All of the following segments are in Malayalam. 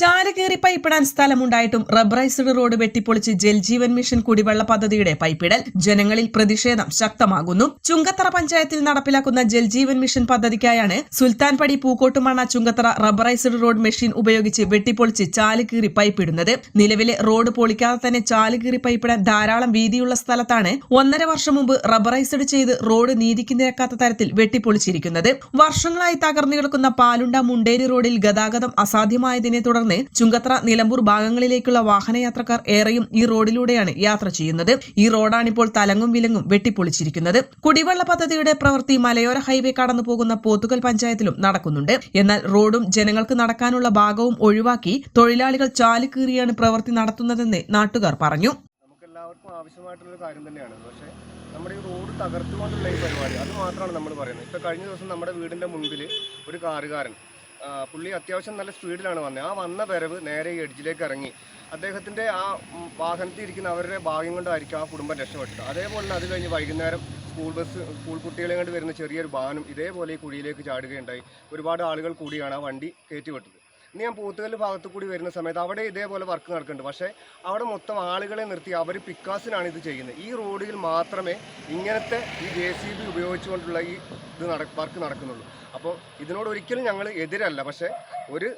ചാരകേറി പൈപ്പിടാൻ സ്ഥലമുണ്ടായിട്ടും റബ്ബറൈസ്ഡ് റോഡ് വെട്ടിപ്പൊളിച്ച് ജൽജീവൻ മിഷൻ കുടിവെള്ള പദ്ധതിയുടെ പൈപ്പിടൽ ജനങ്ങളിൽ പ്രതിഷേധം ശക്തമാകുന്നു. ചുങ്കത്തറ പഞ്ചായത്തിൽ നടപ്പിലാക്കുന്ന Jal Jeevan mission പദ്ധതിക്കായാണ് Sulthanpadi Pookottumanna Chungathara rubberised road machine ഉപയോഗിച്ച് വെട്ടിപ്പൊളിച്ച് ചാലുകീറി പൈപ്പിടുന്നത്. നിലവിലെ റോഡ് പൊളിക്കാതെ തന്നെ ചാലുകീറി പൈപ്പിടാൻ ധാരാളം വീതിയുള്ള സ്ഥലത്താണ് ഒന്നര വർഷം മുമ്പ് റബ്ബറൈസ്ഡ് ചെയ്ത് റോഡ് നീതിക്ക് നിരക്കാത്ത തരത്തിൽ വെട്ടിപ്പൊളിച്ചിരിക്കുന്നത്. വർഷങ്ങളായി തകർന്നു കിടക്കുന്ന പാലുണ്ട മുണ്ടേരി റോഡിൽ ഗതാഗതം അസാധ്യമായതിനെ തുടർന്ന് ചുങ്കത്ര നിലമ്പൂർ ഭാഗങ്ങളിലേക്കുള്ള വാഹനയാത്രക്കാർ ഏറെയും ഈ റോഡിലൂടെയാണ് യാത്ര ചെയ്യുന്നത്. ഈ റോഡാണിപ്പോൾ തലങ്ങും വിലങ്ങും വെട്ടിപ്പൊളിച്ചിരിക്കുന്നത്. കുടിവെള്ള പദ്ധതിയുടെ പ്രവൃത്തി മലയോര ഹൈവേ കടന്നു പോകുന്ന പോത്തുകൽ പഞ്ചായത്തിലും നടക്കുന്നുണ്ട്. എന്നാൽ റോഡും ജനങ്ങൾക്ക് നടക്കാനുള്ള ഭാഗവും ഒഴിവാക്കി തൊഴിലാളികൾ ചാലുകീറിയാണ് പ്രവൃത്തി നടത്തുന്നതെന്ന് നാട്ടുകാർ പറഞ്ഞു. നമുക്കെല്ലാവർക്കും ആവശ്യമായിട്ടുള്ളൊരു കാര്യം തന്നെയാണ്. പക്ഷേ നമ്മുടെ ഈ റോഡ് തകർത്തുകൊണ്ടുള്ള ഈ പരിപാടി അത് മാത്രമാണ് നമ്മൾ പറയുന്നത്. ഇപ്പോൾ കഴിഞ്ഞ ദിവസം നമ്മുടെ വീടിന്റെ മുൻപിൽ ഒരു കാറുകാരൻ പുള്ളി അത്യാവശ്യം നല്ല സ്പീഡിലാണ് വന്നത് ആ വന്ന വരവ് നേരെ ഈ എഡ്ജിലേക്ക് ഇറങ്ങി. അദ്ദേഹത്തിന്റെ ആ വാഹനത്തിൽ ഇരിക്കുന്ന അവരുടെ ഭാഗ്യം കൊണ്ടായിരിക്കും ആ കുടുംബം രക്ഷപ്പെട്ടത്. അതേപോലെ അത് കഴിഞ്ഞ് വൈകുന്നേരം സ്കൂൾ ബസ് സ്കൂൾ കുട്ടികളെ കൊണ്ട് വരുന്ന ചെറിയൊരു വാഹനം ഇതേപോലെ ഈ കുഴിയിലേക്ക് ചാടുകയുണ്ടായി. ഒരുപാട് ആളുകൾ കൂടിയാണ് ആ വണ്ടി കയറ്റിവിട്ടത്. ഇന്ന് ഞാൻ പൂത്തുകല്ല് ഭാഗത്തു കൂടി വരുന്ന സമയത്ത് അവിടെ ഇതേപോലെ വർക്ക് നടക്കുന്നുണ്ട്. പക്ഷേ അവിടെ മൊത്തം ആളുകളെ നിർത്തി അവർ പിക്കാസിനാണ് ഇത് ചെയ്യുന്നത്. ഈ റോഡിൽ മാത്രമേ ഇങ്ങനത്തെ ഈ ജെ സി ബി ഉപയോഗിച്ചുകൊണ്ടുള്ള ഈ ഇത് നട വർക്ക് നടക്കുന്നുള്ളൂ. അപ്പോൾ ഇതിനോട് ഒരിക്കലും ഞങ്ങൾ എതിരല്ല. പക്ഷേ ഒരു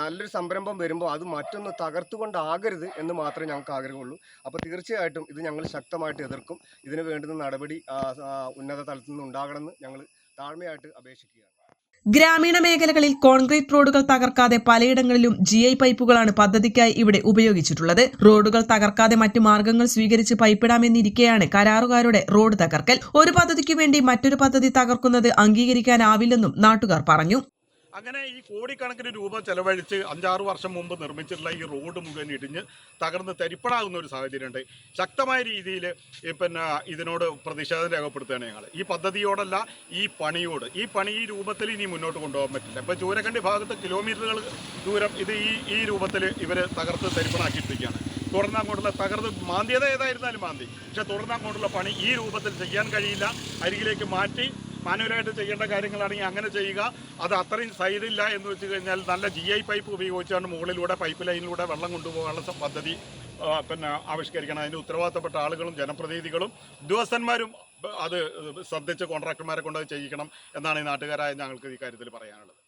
നല്ലൊരു സംരംഭം വരുമ്പോൾ അത് മറ്റൊന്ന് തകർത്തുകൊണ്ടാകരുത് എന്ന് മാത്രമേ ഞങ്ങൾക്ക് ആഗ്രഹമുള്ളൂ. അപ്പോൾ തീർച്ചയായിട്ടും ഇത് ഞങ്ങൾ ശക്തമായിട്ട് എതിർക്കും. ഇതിന് വേണ്ടുന്ന നടപടി ഉന്നത തലത്തിൽ നിന്ന് ഉണ്ടാകണമെന്ന് ഞങ്ങൾ താഴ്മയായിട്ട് അപേക്ഷിക്കുകയാണ്. ഗ്രാമീണ മേഖലകളിൽ കോൺക്രീറ്റ് റോഡുകൾ തകർക്കാതെ പലയിടങ്ങളിലും ജി ഐ പൈപ്പുകളാണ് പദ്ധതിക്കായി ഇവിടെ ഉപയോഗിച്ചിട്ടുള്ളത്. റോഡുകൾ തകർക്കാതെ മറ്റു മാർഗങ്ങൾ സ്വീകരിച്ച് പൈപ്പിടാമെന്നിരിക്കെയാണ് കരാറുകാരുടെ റോഡ് തകർക്കൽ. ഒരു പദ്ധതിക്ക് വേണ്ടി മറ്റൊരു പദ്ധതി തകർക്കുന്നത് അംഗീകരിക്കാനാവില്ലെന്നും നാട്ടുകാർ പറഞ്ഞു. അങ്ങനെ ഈ കോടിക്കണക്കിന് രൂപ ചെലവഴിച്ച് അഞ്ചാറ് വർഷം മുമ്പ് നിർമ്മിച്ചിട്ടുള്ള ഈ റോഡ് മുഴുവൻ ഇടിഞ്ഞ് തകർന്ന് തരിപ്പണാകുന്ന ഒരു സാഹചര്യമുണ്ട്. ശക്തമായ രീതിയിൽ പിന്നെ ഇതിനോട് പ്രതിഷേധം രേഖപ്പെടുത്തുകയാണ് ഞങ്ങൾ ഈ പദ്ധതിയോടല്ല ഈ പണിയോട്. ഈ പണി ഈ രൂപത്തിൽ ഇനി മുന്നോട്ട് കൊണ്ടുപോകാൻ പറ്റില്ല. ഇപ്പോൾ ചൂരക്കണ്ടി ഭാഗത്ത് കിലോമീറ്ററുകൾ ദൂരം ഇത് ഈ ഈ രൂപത്തിൽ ഇവർ തകർത്ത് തരിപ്പണാക്കിയിട്ടിരിക്കുകയാണ്. തുടർന്ന് അങ്ങോട്ടുള്ള തകർന്ന് മാന്തിയത് ഏതായിരുന്നാലും മാന്തി. പക്ഷേ തുടർന്ന് അങ്ങോട്ടുള്ള പണി ഈ രൂപത്തിൽ ചെയ്യാൻ കഴിയില്ല. അരികിലേക്ക് മാറ്റി മാനുവലായിട്ട് ചെയ്യേണ്ട കാര്യങ്ങളാണെങ്കിൽ അങ്ങനെ ചെയ്യുക. അത് അത്രയും സൈഡില്ല എന്ന് വെച്ച് കഴിഞ്ഞാൽ നല്ല ജി ഐ പൈപ്പ് ഉപയോഗിച്ചാണ് മുകളിലൂടെ പൈപ്പ് ലൈനിലൂടെ വെള്ളം കൊണ്ടുപോകാനുള്ള പദ്ധതി പിന്നെ ആവിഷ്കരിക്കണം. അതിന്റെ ഉത്തരവാദിത്തപ്പെട്ട ആളുകളും ജനപ്രതിനിധികളും ഉദ്യോഗസ്ഥന്മാരും അത് ശ്രദ്ധിച്ച് കോൺട്രാക്ടർമാരെ കൊണ്ട് ചെയ്യിക്കണം എന്നാണ് ഈ നാട്ടുകാരായ ഞങ്ങൾക്ക് ഈ കാര്യത്തിൽ പറയാനുള്ളത്.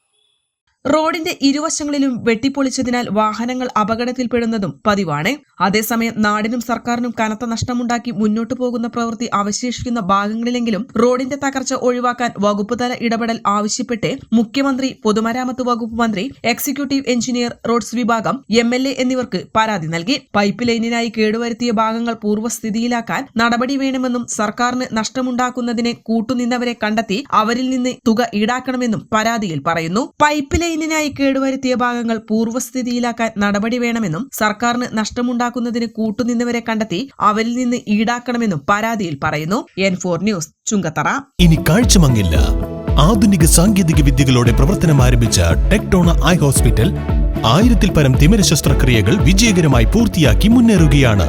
റോഡിന്റെ ഇരുവശങ്ങളിലും വെട്ടിപ്പൊളിച്ചതിനാൽ വാഹനങ്ങൾ അപകടത്തിൽപ്പെടുന്നതും പതിവാണ്. അതേസമയം നാടിനും സർക്കാരിനും കനത്ത നഷ്ടമുണ്ടാക്കി മുന്നോട്ടു പോകുന്ന പ്രവൃത്തി അവശേഷിക്കുന്ന ഭാഗങ്ങളിലെങ്കിലും റോഡിന്റെ തകർച്ച ഒഴിവാക്കാൻ വകുപ്പുതല ഇടപെടൽ ആവശ്യപ്പെട്ട് മുഖ്യമന്ത്രി പൊതുമരാമത്ത് വകുപ്പ് മന്ത്രി എക്സിക്യൂട്ടീവ് എഞ്ചിനീയർ റോഡ്സ് വിഭാഗം എം എൽ എ എന്നിവർക്ക് പരാതി നൽകി. പൈപ്പ് ലൈനിനായി കേടുവരുത്തിയ ഭാഗങ്ങൾ പൂർവസ്ഥിതിയിലാക്കാൻ നടപടി വേണമെന്നും സർക്കാരിന് നഷ്ടമുണ്ടാക്കുന്നതിനെ കൂട്ടുനിന്നവരെ കണ്ടെത്തി അവരിൽ നിന്ന് തുക ഈടാക്കണമെന്നും പരാതിയിൽ പറയുന്നു. പൈപ്പ് ലൈനിനായി കേടുവരുത്തിയ ഭാഗങ്ങൾ പൂർവസ്ഥിതിയിലാക്കാൻ നടപടി വേണമെന്നും സർക്കാരിന് നഷ്ടമുണ്ടാക്കുന്നതിന് കൂട്ടുനിന്നവരെ കണ്ടെത്തി അവരിൽ നിന്ന് ഈടാക്കണമെന്നും പരാതിയിൽ പറയുന്നു. N four news Chungathara. ഇനി കാഴ്ചമങ്ങില്ല ആധുനിക സാങ്കേതിക വിദ്യകളോടെ പ്രവർത്തനം ആരംഭിച്ച ടെക്ടോണ ഐ ഹോസ്പിറ്റൽ ആയിരത്തിൽ പരം തിമിര ശസ്ത്രക്രിയകൾ വിജയകരമായി പൂർത്തിയാക്കി മുന്നേറുകയാണ്.